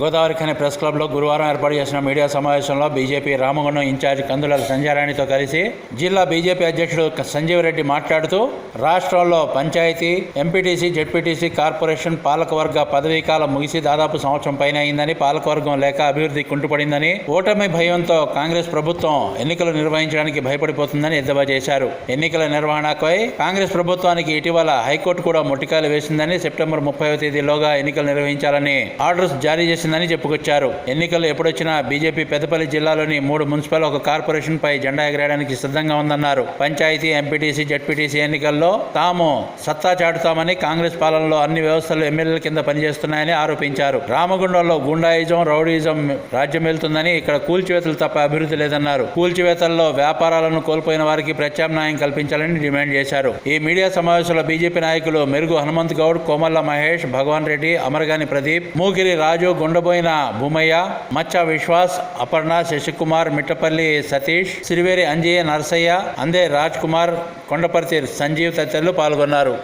Godavari Khani press క్లబ్లో గురువారం ఏర్పాటు చేసిన మీడియా సమావేశంలో BJP Ramagundam in charge Kandula సంజయరాణితో కలిసి జిల్లా బీజేపీ అధ్యక్షుడు సంజీవ్ రెడ్డి మాట్లాడుతూ రాష్ట్రంలో పంచాయతీ ఎంపీటీసీ జెడ్పీటీసీ కార్పొరేషన్ పాలకవర్గ పదవీ కాలం ముగిసి దాదాపు సంవత్సరం పైన అయిందని పాలకవర్గం లేక అభివృద్ధి కుంటుపడిందని ఓటమి భయంతో కాంగ్రెస్ ప్రభుత్వం ఎన్నికలు నిర్వహించడానికి భయపడిపోతుందని ఎద్దవా చేశారు. ఎన్నికల నిర్వహణపై కాంగ్రెస్ ప్రభుత్వానికి ఇటీవల హైకోర్టు కూడా మొట్టికాయలు వేసిందని సెప్టెంబర్ ముప్పై తేదీలోగా ఎన్నికలు నిర్వహించాలని ఆర్డర్స్ జారీ చేసిన చేసిందని చెప్పుకొచ్చారు. ఎన్నికలు ఎప్పుడొచ్చినా బీజేపీ పెద్దపల్లి జిల్లాలోని మూడు మున్సిపల్ ఒక కార్పొరేషన్ పై జెండా ఎగరేయడానికి సిద్ధంగా ఉందన్నారు. పంచాయతీ ఎంపీటీసీ జడ్పీటీసీ ఎన్నికల్లో తాము సత్తా చాటుతామని కాంగ్రెస్ పాలనలో అన్ని వ్యవస్థలు ఎమ్మెల్యేల కింద పనిచేస్తున్నాయని ఆరోపించారు. రామగుండంలో గుండాయిజం రౌడీయిజం రాజ్యమేలుతుందని ఇక్కడ కూల్చివేతలు తప్ప అభివృద్ధి లేదన్నారు. కూల్చివేతల్లో వ్యాపారాలను కోల్పోయిన వారికి ప్రత్యామ్నాయం కల్పించాలని డిమాండ్ చేశారు. ఈ మీడియా సమావేశంలో బీజేపీ నాయకులు మెరుగు హనుమంత్ గౌడ్ కోమల్ల మహేష్ భగవాన్ రెడ్డి అమరగాని ప్రదీప్ మూగిరి రాజు ఉండబోయిన భూమయ్య మచ్చ విశ్వాస్ అపర్ణ శశికుమార్ మిట్టపల్లి సతీష్ సిరివేరి అంజయ్య నరసయ్య అందే రాజ్ కుమార్ కొండపర్తి సంజీవ్ తదితరులు పాల్గొన్నారు.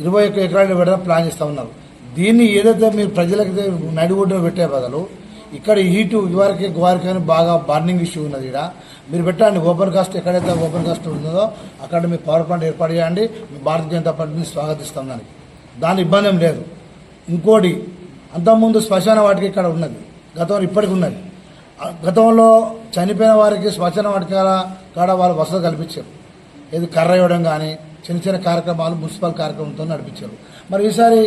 ఇరవై ఒక్క ఎకరాలు పెడదాం ప్లాన్ చేస్తూ ఉన్నారు. దీన్ని ఏదైతే మీరు ప్రజలకు నడిగొడ్డున పెట్టే బదులు ఇక్కడ హీటు ఇవరకే వారికి బాగా బర్నింగ్ ఇష్యూ ఉన్నది ఇక్కడ మీరు పెట్టండి ఓపెన్ కాస్ట్ ఎక్కడైతే ఓపెన్ కాస్ట్ ఉందో అక్కడ మీ పవర్ ప్లాంట్ ఏర్పాటు చేయండి. మీ భారతీయ జనతా పార్టీని స్వాగతిస్తాం దానికి. దాని ఇబ్బంది ఏం లేదు. ఇంకోటి అంతకుముందు శ్మశాన వాటికి ఇక్కడ ఉన్నది. గతంలో ఇప్పటికి ఉన్నది. గతంలో చనిపోయిన వారికి శ్మశాన వాటికాల కాడ వాళ్ళు వసతి కల్పించారు. ఏది కర్ర ఇవ్వడం కానీ చిన్న చిన్న కార్యక్రమాలు మున్సిపల్ కార్యక్రమంతో నడిపించారు. మరి ఈసారి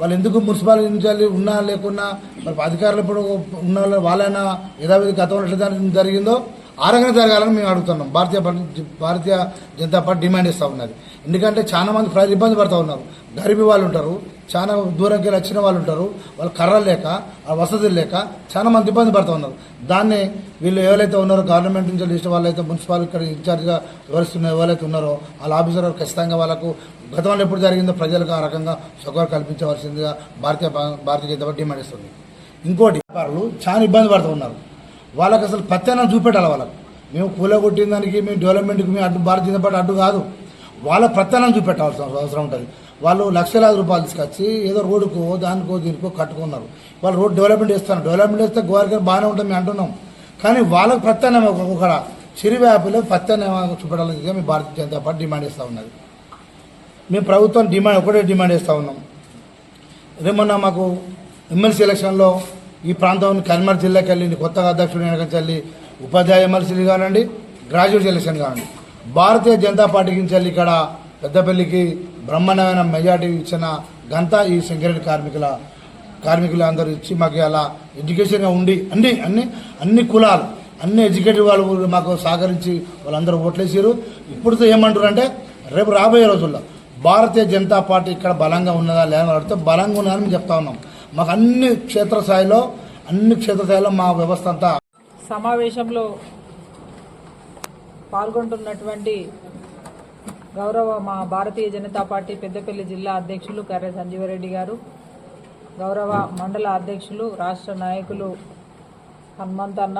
వాళ్ళు ఎందుకు మున్సిపల్ నుంచి ఉన్నా లేకున్నా మరి అధికారులు ఇప్పుడు ఉన్న వాళ్ళైనా యథావిధి గతంలో ఎట్లా జరిగిందో ఆ జరగాలని మేము అడుగుతున్నాం. Bharatiya party Bharatiya Janata party demand ఇస్తూ ఉన్నది. ఎందుకంటే చాలా మంది ప్రజలు ఇబ్బంది పడుతూ ఉన్నారు. గరిబీ వాళ్ళు ఉంటారు చాలా దూరంకి వచ్చిన వాళ్ళు ఉంటారు వాళ్ళు కర్రలు లేక ఆ వసతులు లేక చాలా మంది ఇబ్బంది పడుతూ ఉన్నారు. దాన్ని వీళ్ళు ఎవరైతే ఉన్నారో గవర్నమెంట్ నుంచి లిస్ట్ వాళ్ళైతే మున్సిపల్ ఇక్కడ ఇన్ఛార్జ్గా వివరిస్తున్న ఎవరైతే ఉన్నారో వాళ్ళ ఆఫీసర్ ఖచ్చితంగా వాళ్ళకు గతంలో ఎప్పుడు జరిగిందో ప్రజలకు ఆ రకంగా సౌకర్యం కల్పించవలసిందిగా భారతీయ భారతీయ జనతా పార్టీ డిమాండ్ ఇస్తుంది ఇంకోటి వ్యాపారులు చాలా ఇబ్బంది పడుతూ ఉన్నారు. వాళ్ళకి అసలు పత్యానం చూపెట్టాలి వాళ్ళకు. మేము కూలగొట్టిన దానికి మేము డెవలప్మెంట్కి మేము అడ్డు భారతీయ జనతా పార్టీ అడ్డు కాదు. వాళ్ళ ప్రత్యానం చూపెట్టాల్సిన అవసరం ఉంటుంది. వాళ్ళు లక్షలాది రూపాయలు తీసుకొచ్చి ఏదో రోడ్డుకో దానికో దీనికో కట్టుకున్నారు. వాళ్ళు రోడ్ డెవలప్మెంట్ చేస్తారు డెవలప్మెంట్ చేస్తే గోవారికి బాగానే ఉంటుంది మేము అంటున్నాం. కానీ వాళ్ళకు ప్రత్యానం ఒక చిరు వ్యాపులో ప్రత్యామ్నాయం చూపెట్టాలని మేము భారతీయ జనతా పార్టీ డిమాండ్ చేస్తూ ఉన్నది. మేము ప్రభుత్వం డిమాండ్ ఒకటే డిమాండ్ చేస్తూ ఉన్నాం. రేమన్నా మాకు ఎమ్మెల్సీ ఎలక్షన్లో ఈ ప్రాంతం కరీంనగర్ జిల్లాకి వెళ్ళి కొత్తగా అధ్యక్షుడు ఎన్నికకి ఉపాధ్యాయ ఎమ్మెల్సీలు కానివ్వండి గ్రాడ్యుయేట్ ఎలక్షన్ కానివ్వండి భారతీయ జనతా పార్టీ నుంచి వెళ్ళి ఇక్కడ పెద్దపల్లికి బ్రహ్మాండమైన మెజార్టీ ఇచ్చిన గంతా ఈ సింగరేణి కార్మికుల కార్మికులు అందరూ ఇచ్చి మాకు అలా ఎడ్యుకేషన్గా ఉండి అన్ని అన్ని అన్ని కులాలు అన్ని ఎడ్యుకేటెడ్ వాళ్ళు మాకు సహకరించి వాళ్ళందరూ ఓట్లేసారు ఇప్పుడుతో ఏమంటారు అంటే రేపు రాబోయే రోజుల్లో భారతీయ జనతా పార్టీ ఇక్కడ బలంగా ఉన్నదా లేదా అడిగితే. బలంగా ఉన్నదని మేము చెప్తా ఉన్నాం. మాకు అన్ని క్షేత్రస్థాయిలో అన్ని క్షేత్రస్థాయిలో మా వ్యవస్థ అంతా. సమావేశంలో పాల్గొంటున్నటువంటి గౌరవ మా భారతీయ జనతా పార్టీ పెద్దపల్లి జిల్లా అధ్యక్షులు కర్రె సంజీవరెడ్డి గారు గౌరవ మండల అధ్యక్షులు రాష్ట్ర నాయకులు హనుమంతన్న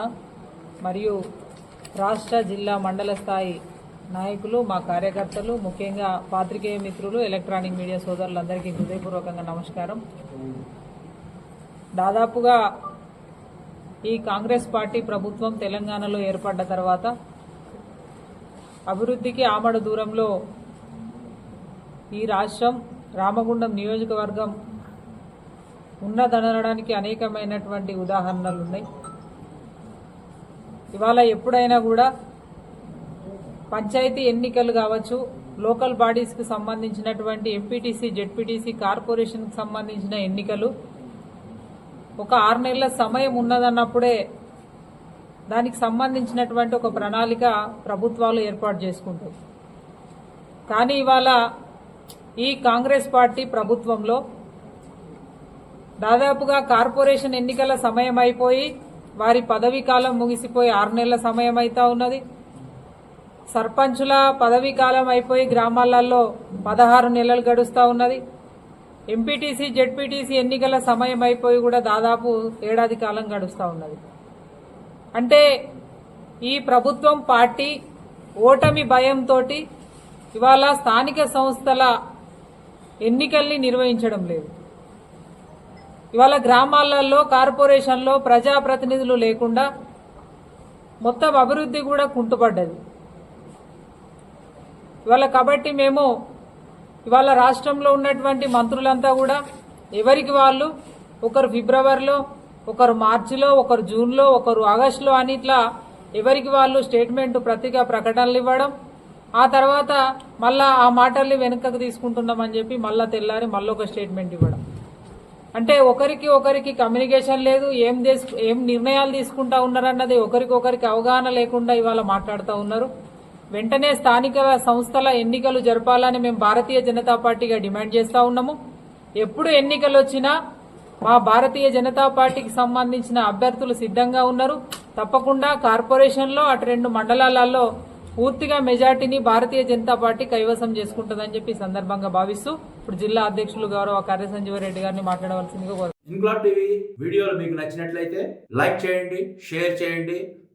మరియు రాష్ట్ర జిల్లా మండల స్థాయి నాయకులు మా కార్యకర్తలు ముఖ్యంగా పాత్రికేయ మిత్రులు ఎలక్ట్రానిక్ మీడియా సోదరులందరికీ హృదయపూర్వకంగా నమస్కారం. దాదాపుగా ఈ కాంగ్రెస్ పార్టీ ప్రభుత్వం తెలంగాణలో ఏర్పడ్డ తర్వాత అభివృద్ధికి ఆమడ దూరంలో ఈ రాష్ట్రం రామగుండం నియోజకవర్గం ఉన్నదనడానికి అనేకమైనటువంటి ఉదాహరణలు ఉన్నాయి ఇవాళ ఎప్పుడైనా కూడా పంచాయతీ ఎన్నికలు కావచ్చు లోకల్ బాడీస్కి సంబంధించినటువంటి ఎంపీటీసీ జెడ్పీటీసీ కార్పొరేషన్కి సంబంధించిన ఎన్నికలు ఒక ఆరు నెలల సమయం ఉన్నదన్నప్పుడే దానికి సంబంధించినటువంటి ఒక ప్రణాళిక ప్రభుత్వాలు ఏర్పాటు చేసుకుంటాయి. కానీ ఇవాళ ఈ కాంగ్రెస్ పార్టీ ప్రభుత్వంలో దాదాపుగా కార్పొరేషన్ ఎన్నికల సమయం అయిపోయి వారి పదవీ కాలం ముగిసిపోయి ఆరు నెలల సమయం అయితా ఉన్నది. సర్పంచుల పదవీ కాలం అయిపోయి గ్రామాలలో పదహారు నెలలు గడుస్తూ ఉన్నది. ఎంపీటీసీ జెడ్పీటీసీ ఎన్నికల సమయం అయిపోయి కూడా దాదాపు ఏడాది కాలం గడుస్తూ ఉన్నది. అంటే ఈ ప్రభుత్వం పార్టీ ఓటమి భయంతో ఇవాళ స్థానిక సంస్థల ఎన్నికల్ని నిర్వహించడం లేదు. ఇవాళ గ్రామాలలో కార్పొరేషన్లో ప్రజాప్రతినిధులు లేకుండా మొత్తం అభివృద్ధి కూడా కుంటుపడ్డది. ఇవాళ కాబట్టి మేము ఇవాళ రాష్ట్రంలో ఉన్నటువంటి మంత్రులంతా కూడా ఎవరికి వాళ్ళు? ఒకరు ఫిబ్రవరిలో ఒకరు మార్చిలో ఒకరు జూన్లో ఒకరు ఆగస్టులో అని ఇట్లా ఎవరికి వాళ్ళు స్టేట్మెంట్ ప్రతిగా ప్రకటనలు ఇవ్వడం ఆ తర్వాత మళ్ళా ఆ మాటల్ని వెనుకకు తీసుకుంటున్నామని చెప్పి మళ్ళా తెల్లారి మళ్ళీ ఒక స్టేట్మెంట్ ఇవ్వడం. అంటే ఒకరికి ఒకరికి కమ్యూనికేషన్ లేదు ఏం తీసు- ఏం నిర్ణయాలు తీసుకుంటా ఉన్నారన్నది ఒకరికొకరికి అవగాహన లేకుండా ఇవాళ మాట్లాడుతూ ఉన్నారు. వెంటనే స్థానిక సంస్థల ఎన్నికలు జరపాలని మేము భారతీయ జనతా పార్టీగా డిమాండ్ చేస్తా ఉన్నాము ఎప్పుడు ఎన్నికలు వచ్చినా మా భారతీయ జనతా పార్టీకి సంబంధించిన అభ్యర్థులు సిద్ధంగా ఉన్నారు తప్పకుండా కార్పొరేషన్లో అటు రెండు మండలాలలో పూర్తిగా మెజార్టీని భారతీయ జనతా పార్టీ కైవసం చేసుకుంటుందని చెప్పి సందర్భంగా భావిస్తూ ఇప్పుడు జిల్లా అధ్యక్షులు గౌరవ కార్య సంజీవరెడ్డి గారిని మాట్లాడవలసిందిగా కోరుతున్నాను. టీవీ వీడియోలు మీకు నచ్చినట్లయితే లైక్ చేయండి షేర్ చేయండి